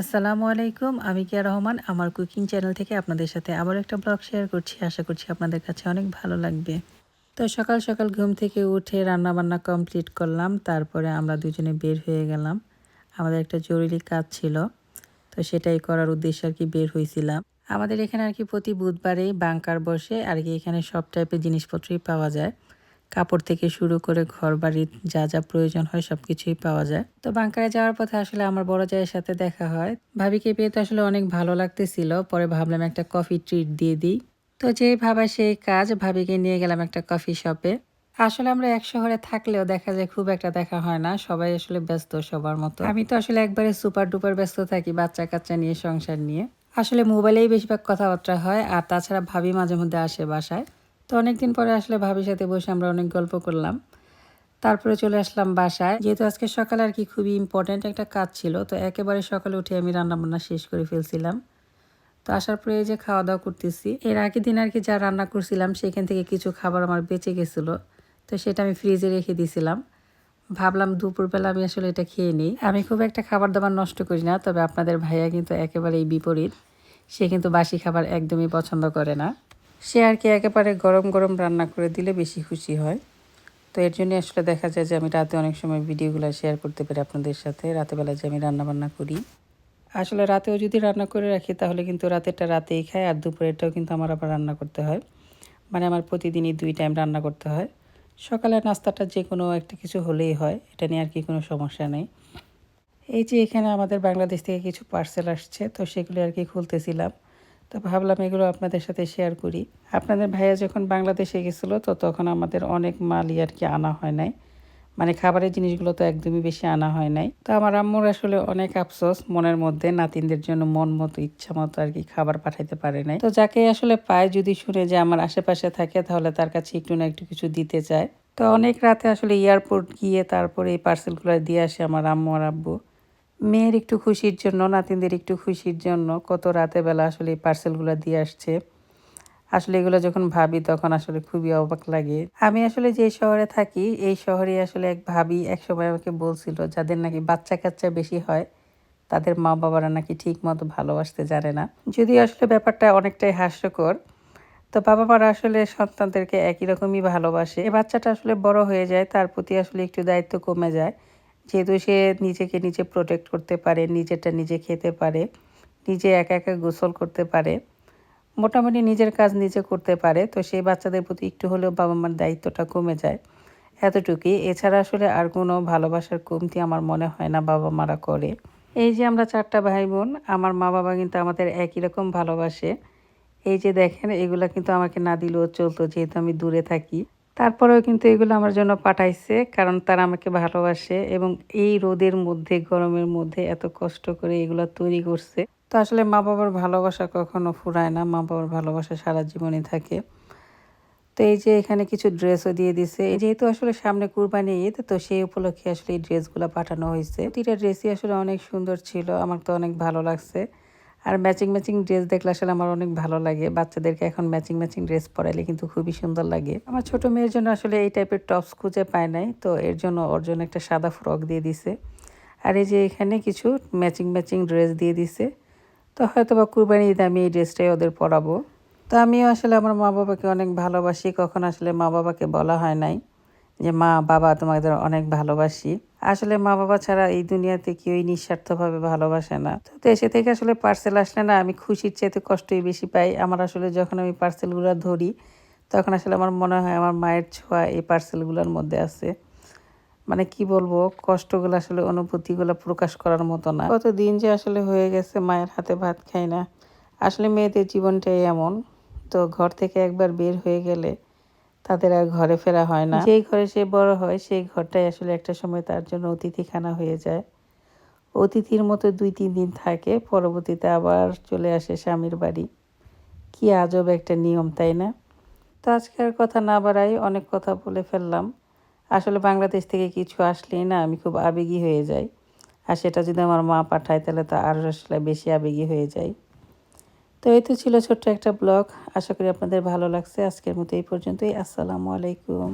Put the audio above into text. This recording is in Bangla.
আসসালামু আলাইকুম, আমি কিয়া রহমান। আমার কুকিং চ্যানেল থেকে আপনাদের সাথে আবার একটা ব্লগ শেয়ার করছি। আশা করছি আপনাদের কাছে অনেক ভালো লাগবে। তো সকাল সকাল ঘুম থেকে উঠে রান্না বান্না কমপ্লিট করলাম। তারপরে আমরা দুজনে বের হয়ে গেলাম। আমাদের একটা জরুরি কাজ ছিল। তো সেটাই করার উদ্দেশ্যে আর কি বের হয়েছিলাম আমাদের এখানে আর কি প্রতি বুধবারেই বাংকার বসে। আর কি এখানে সব টাইপের জিনিসপত্রই পাওয়া যায়। কাপড় থেকে শুরু করে ঘর বাড়ির যা যা প্রয়োজন হয় সব কিছুই পাওয়া যায়। তো বাংকারে যাওয়ার পথে আসলে আমার বড় জায়ের সাথে দেখা হয়। ভাবিকে পেয়ে তো আসলে অনেক ভালো লাগতেছিল। পরে ভাবলাম একটা কফি ট্রিট দিয়ে দিই। তো যে ভাবা সেই কাজ, ভাবিকে নিয়ে গেলাম একটা কফি শপে। আসলে আমরা এক শহরে থাকলেও দেখা যায় খুব একটা দেখা হয় না। সবাই আসলে ব্যস্ত সবার মতো। আমি তো আসলে একবারে সুপার ডুপার ব্যস্ত থাকি বাচ্চা কাচ্চা নিয়ে, সংসার নিয়ে। আসলে মোবাইলেই বেশিরভাগ কথাবার্তা হয়। আর তাছাড়া ভাবি মাঝে মধ্যে আসে বাসায়। তো অনেকদিন পরে আসলে ভাবির সাথে বসে আমরা অনেক গল্প করলাম। তারপরে চলে আসলাম বাসায়। যেহেতু আজকে সকালে আর কি খুবই ইম্পর্ট্যান্ট একটা কাজ ছিল, তো একেবারে সকালে উঠে আমি রান্না বান্না শেষ করে ফেলছিলাম। তো আসার পরে এই যে খাওয়া দাওয়া করতেছি, এর আগের দিন আর কি যা রান্না করছিলাম, সেখান থেকে কিছু খাবার আমার বেঁচে গেছিল, তো সেটা আমি ফ্রিজে রেখে দিয়েছিলাম ভাবলাম দুপুরবেলা আমি আসলে এটা খেয়ে নিই। আমি খুব একটা খাবার দাবার নষ্ট করি না, তবে আপনাদের ভাইয়া কিন্তু একেবারেই বিপরীত। সে কিন্তু বাসি খাবার একদমই পছন্দ করে না। সে আর কি একেবারে গরম গরম রান্না করে দিলে বেশি খুশি হয়। তো এর জন্য আসলে দেখা যায় যে আমি রাতে অনেক সময় ভিডিওগুলো শেয়ার করতে পারি আপনাদের সাথে। রাতেবেলা যে আমি রান্না বান্না করি। আসলে রাতেও যদি রান্না করে রাখি, তাহলে কিন্তু রাতেরটা রাতেই খাই আর দুপুরেরটাও কিন্তু আমার আবার রান্না করতে হয়। মানে আমার প্রতিদিনই দুই টাইম রান্না করতে হয়। সকালের নাস্তাটা যে কোনো একটা কিছু হলেই হয়, এটা নিয়ে আর কি কোনো সমস্যা নেই। এই যে এখানে আমাদের বাংলাদেশ থেকে কিছু পার্সেল আসছে, তো সেগুলি আর কি খুলতেছিলাম। তো ভাবলাম এগুলো আপনাদের সাথে শেয়ার করি। আপনাদের ভাইয়া যখন বাংলাদেশে গেছিল, তো তখন আমাদের অনেক মালই আর কি আনা হয় নাই। মানে খাবারের জিনিসগুলো তো একদমই বেশি আনা হয় নাই। তো আমার আম্মুর আসলে অনেক আফসোস, মনের মধ্যে নাতিনদের জন্য মন মতো, ইচ্ছা মতো আর কি খাবার পাঠাইতে পারে নাই। তো যাকে আসলে পায় যদি শুনে যে আমার আশেপাশে থাকে, তাহলে তার কাছে একটু না একটু কিছু দিতে চায়। তো অনেক রাতে আসলে এয়ারপোর্ট গিয়ে তারপরে এই পার্সেলগুলো দিয়ে আসে আমার আম্মু আর আব্বু। মেয়ের একটু খুশির জন্য, নাতিনদের একটু খুশির জন্য কত রাতে বেলা আসলে এই পার্সেলগুলো দিয়ে আসছে। আসলে এগুলো যখন ভাবি তখন আসলে খুবই অবাক লাগে। আমি আসলে যে শহরে থাকি, এই শহরে আসলে এক ভাবি এক সময় আমাকে বলছিল, যাদের নাকি বাচ্চা কাচ্চা বেশি হয়, তাদের মা বাবারা নাকি ঠিক মতো ভালোবাসতে জানে না। যদি আসলে ব্যাপারটা অনেকটাই হাস্যকর, তো বাবা মারা আসলে সন্তানদেরকে একই রকমই ভালোবাসে। এই বাচ্চাটা আসলে বড় হয়ে যায়, তার প্রতি আসলে একটু দায়িত্ব কমে যায়। যেহেতু সে নিজেকে নিজে প্রোটেক্ট করতে পারে, নিজেরটা নিজে খেতে পারে, নিজে একা একা গোসল করতে পারে, মোটামুটি নিজের কাজ নিজে করতে পারে, তো সেই বাচ্চাদের প্রতি একটু হলেও বাবা মার দায়িত্বটা কমে যায়। এতটুকুই। এছাড়া আসলে আর কোনো ভালোবাসার কমতি আমার মনে হয় না বাবা মারা করে। এই যে আমরা চারটা ভাই বোন আমার মা বাবা কিন্তু আমাদের একই রকম ভালোবাসে। এই যে দেখেন, এগুলো কিন্তু আমাকে না দিলেও চলতো, যেহেতু আমি দূরে থাকি। তারপরেও কিন্তু এগুলো আমার জন্য পাঠাইছে, কারণ তারা আমাকে ভালোবাসে এবং এই রোদের মধ্যে, গরমের মধ্যে এত কষ্ট করে এগুলো তৈরি করছে। তো আসলে মা বাবার ভালোবাসা কখনো ফুরায় না মা বাবার ভালোবাসা সারা জীবনই থাকে। তো এই যে এখানে কিছু ড্রেসও দিয়ে দিছে যেহেতু আসলে সামনে কুরবানি ঈদ, তো সেই উপলক্ষে আসলে এই ড্রেসগুলো পাঠানো হয়েছে। প্রতিটা ড্রেসই আসলে অনেক সুন্দর ছিল, আমার তো অনেক ভালো লাগছে। আর ম্যাচিং ম্যাচিং ড্রেস দেখলে আসলে আমার অনেক ভালো লাগে। বাচ্চাদেরকে এখন ম্যাচিং ম্যাচিং ড্রেস পরাইলে কিন্তু খুবই সুন্দর লাগে। আমার ছোট মেয়ের জন্য আসলে এই টাইপের টপস খুঁজে পায় নাই, তো এর জন্য ওর জন্য একটা সাদা ফ্রক দিয়ে দিছে। আর এই যে এখানে কিছু ম্যাচিং ম্যাচিং ড্রেস দিয়ে দিছে। তো হয়তো বা কুরবানি ঈদে আমি এই ড্রেসটাই ওদের পরাবো। তো আমিও আসলে আমার মা বাবাকে অনেক ভালোবাসি, কখন আসলে মা বাবাকে বলা হয় নাই। যে মা, বাবা তোমাদের অনেক ভালোবাসি। আসলে মা, বাবা ছাড়া এই দুনিয়াতে কেউই নিঃস্বার্থভাবে ভালোবাসে না। তো দেশে থেকে আসলে পার্সেল আসলে না, আমি খুশির চাইতে কষ্টই বেশি পাই। আমার আসলে যখন আমি পার্সেলগুলো ধরি, তখন আসলে আমার মনে হয় আমার মায়ের ছোঁয়া এই পার্সেলগুলোর মধ্যে আছে। মানে কি বলব, কষ্টগুলো আসলে অনুভূতিগুলো প্রকাশ করার মতো না। কত দিন যে আসলে হয়ে গেছে, মায়ের হাতে ভাত খাই না। আসলে মেয়েদের জীবনটাই এমন। তো ঘর থেকে একবার বের হয়ে গেলে তাদের আর ঘরে ফেরা হয় না। যেই ঘরে সে বড় হয়, সেই ঘরটাই আসলে একটা সময় তার জন্য অতিথিখানা হয়ে যায়। অতিথির মতো দুই, তিন দিন থাকে, পরবর্তীতে আবার চলে আসে স্বামীর বাড়ি। কি আজব একটা নিয়ম, তাই না? তো আজকে আর কথা না বাড়াই, অনেক কথা বলে ফেললাম। আসলে বাংলাদেশ থেকে কিছু আসলেই না আমি খুব আবেগী হয়ে যাই। আর সেটা যদি আমার মা পাঠায়, তাহলে তো আরও আসলে বেশি আবেগী হয়ে যায় তো এই তো ছিল ছোট্ট একটা ব্লগ। আশা করি আপনাদের ভালো লাগছে। আজকের মতো এই পর্যন্তই। আসসালামু আলাইকুম।